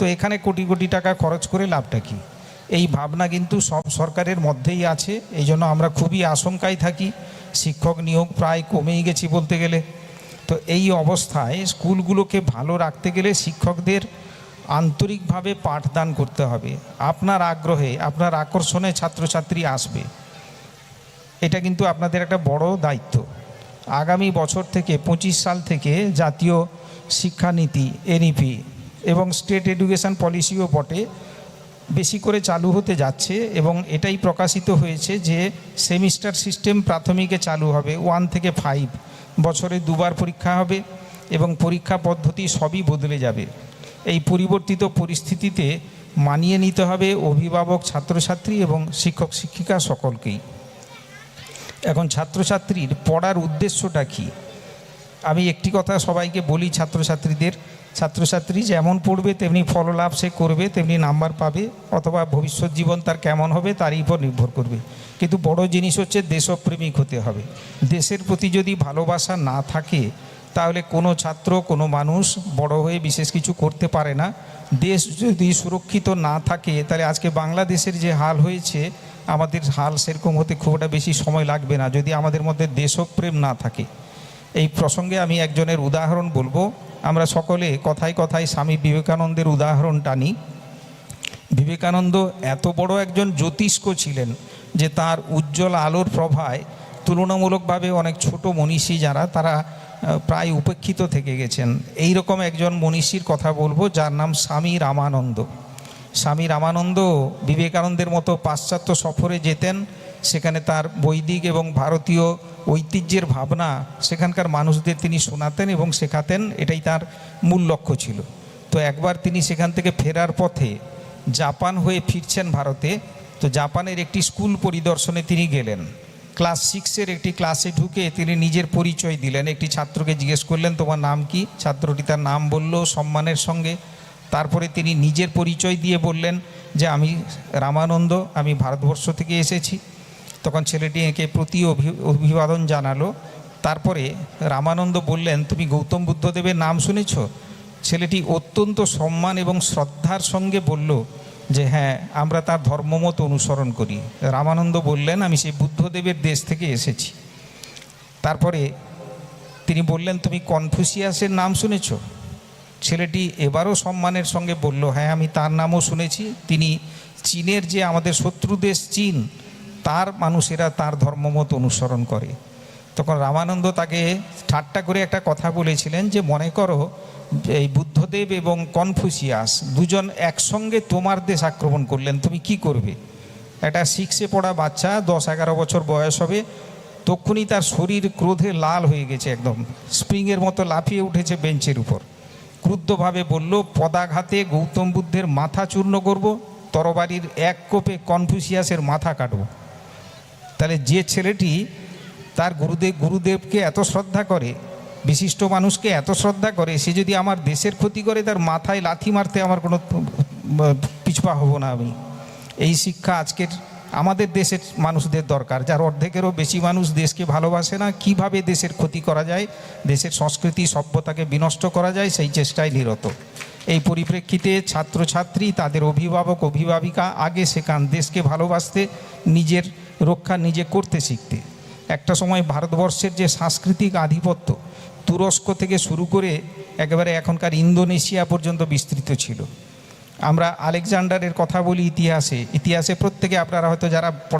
তো এখানে কোটি কোটি টাকা খরচ করে লাভটা কি? এই ভাবনা কিন্তু সব সরকারের মধ্যেই আছে, এই জন্য আমরা খুবই আশঙ্কায় থাকি। শিক্ষক নিয়োগ প্রায় কমেই গেছি বলতে গেলে। তো এই অবস্থায় স্কুলগুলোকে ভালো রাখতে গেলে শিক্ষকদের আন্তরিকভাবে পাঠদান করতে হবে। আপনার আগ্রহে, আপনার আকর্ষণে ছাত্রছাত্রী আসবে। এটা কিন্তু আপনাদের একটা বড় দায়িত্ব। আগামী বছর থেকে, পঁচিশ সাল থেকে জাতীয় শিক্ষানীতি, এনইপি এবং স্টেট এডুকেশন পলিসিও বটে। বেশি করে চালু হতে যাচ্ছে এবং এটাই প্রকাশিত হয়েছে যে সেমিস্টার সিস্টেম প্রাথমিকে চালু হবে ওয়ান থেকে ফাইভ বছরে দুবার পরীক্ষা হবে এবং পরীক্ষা পদ্ধতি সবই বদলে যাবে। এই পরিবর্তিত পরিস্থিতিতে মানিয়ে নিতে হবে অভিভাবক, ছাত্রছাত্রী এবং শিক্ষক, শিক্ষিকা সকলকেই। এখন ছাত্রছাত্রীর পড়ার উদ্দেশ্যটা কি? আমি একটি কথা সবাইকে বলি ছাত্রছাত্রীদের ছাত্রছাত্রী যেমন পড়বে, তেমনি ফললাভ সে করবে, তেমনি নাম্বার পাবে, অথবা ভবিষ্যৎ জীবন তার কেমন হবে তারই উপর নির্ভর করবে। কিন্তু বড় জিনিস হচ্ছে দেশপ্রেমিক হতে হবে। দেশের প্রতি যদি ভালোবাসা না থাকে, তাহলে কোনো ছাত্র, কোনো মানুষ বড় হয়ে বিশেষ কিছু করতে পারে না। দেশ যদি সুরক্ষিত না থাকে, তাহলে আজকে বাংলাদেশের যে হাল হয়েছে, আমাদের হাল সেরকম হতে খুব একটা বেশি সময় লাগবে না, যদি আমাদের মধ্যে দেশপ্রেম না থাকে। এই প্রসঙ্গে আমি একজনের উদাহরণ বলব। আমরা সকলে কথায় কথায় স্বামী বিবেকানন্দের উদাহরণ টানি। বিবেকানন্দ এত বড় একজন জ্যোতিষ্ক ছিলেন যে তার উজ্জ্বল আলোর প্রভায় তুলনামূলকভাবে অনেক ছোট মনীষী যারা, তারা প্রায় উপেক্ষিত থেকে গেছেন। এই রকম একজন মনীষীর কথা বলব যার নাম স্বামী রামানন্দ। স্বামী রামানন্দ বিবেকানন্দের মতো পাশ্চাত্য সফরে যেতেন সেখানে তার বৈদিক এবং ভারতীয় ঐতিহ্যের ভাবনা সেখানকার মানুষদের তিনি শোনাতেন এবং শেখাতেন, এটাই তার মূল লক্ষ্য ছিল। তো একবার তিনি সেখান থেকে ফেরার পথে জাপান হয়ে ফিরছেন ভারতে, তো জাপানের একটি স্কুল পরিদর্শনে তিনি গেলেন। ক্লাস সিক্সের একটি ক্লাসে ঢুকে তিনি নিজের পরিচয় দিলেন। একটি ছাত্রকে জিজ্ঞেস করলেন, তোমার নাম কি? ছাত্রটি তার নাম বলল সম্মানের সঙ্গে। তারপরে তিনি নিজের পরিচয় দিয়ে বললেন যে, আমি রামানন্দ, আমি ভারতবর্ষ থেকে এসেছি। তখন ছেলেটি একে প্রতি অভি- অভিবাদন জানালো। তারপরে রামানন্দ বললেন, তুমি গৌতম বুদ্ধদেবের নাম শুনেছ? ছেলেটি অত্যন্ত সম্মান এবং শ্রদ্ধার সঙ্গে বলল যে হ্যাঁ আমরা তার ধর্মমত অনুসরণ করি। রামানন্দ বললেন, আমি সেই বুদ্ধদেবের দেশ থেকে এসেছি। তারপরে তিনি বললেন, তুমি কনফুসিয়াসের নাম শুনেছ? ছেলেটি এবারও সম্মানের সঙ্গে বলল হ্যাঁ আমি তার নামও শুনেছি। তিনি চীনের যে আমাদের শত্রু দেশ চীন তার মানুষেরা তার ধর্মমত অনুসরণ করে। তখন রামানন্দ তাকে ঠাট্টা করে একটা কথা বলেছিলেন যে, মনে করো, এই বুদ্ধদেব এবং কনফুসিয়াস দুজন একসঙ্গে তোমার দেশ আক্রমণ করলেন, তুমি কি করবে? একটা সিক্সে পড়া বাচ্চা, দশ এগারো বছর বয়স হবে, তক্ষুনি তার শরীর ক্রোধে লাল হয়ে গেছে একদম স্প্রিংয়ের মতো লাফিয়ে উঠেছে বেঞ্চের উপর। ক্রুদ্ধভাবে বলল, পদাঘাতে গৌতম বুদ্ধের মাথা চূর্ণ করব, তরবারির এক কোপে কনফুসিয়াসের মাথা কাটব। তাহলে যে ছেলেটি তার গুরুদেব, গুরুদেবকে এত শ্রদ্ধা করে, বিশিষ্ট মানুষকে এত শ্রদ্ধা করে, সে যদি আমার দেশের ক্ষতি করে, তার মাথায় লাথি মারতে আমার কোনো পিছপা হব না আমি। এই শিক্ষা আজকের আমাদের দেশের মানুষদের দরকার। যার অর্ধেকেরও বেশি মানুষ দেশকে ভালোবাসে না, কীভাবে দেশের ক্ষতি করা যায়, দেশের সংস্কৃতি, সভ্যতাকে বিনষ্ট করা যায়, সেই চেষ্টায় নিরত। এই পরিপ্রেক্ষিতে ছাত্রছাত্রী, তাদের অভিভাবক, অভিভাবিকা, আগে শেখান দেশকে ভালোবাসতে, নিজের রক্ষা নিজে করতে শিখতে। একটা সময় ভারতবর্ষের যে সাংস্কৃতিক আধিপত্য তুরস্ক থেকে শুরু করে একেবারে এখনকার ইন্দোনেশিয়া পর্যন্ত বিস্তৃত ছিল। আমরা আলেকজান্ডারের কথা বলি ইতিহাসে। ইতিহাসে প্রত্যেকে আপনারা হয়তো যারা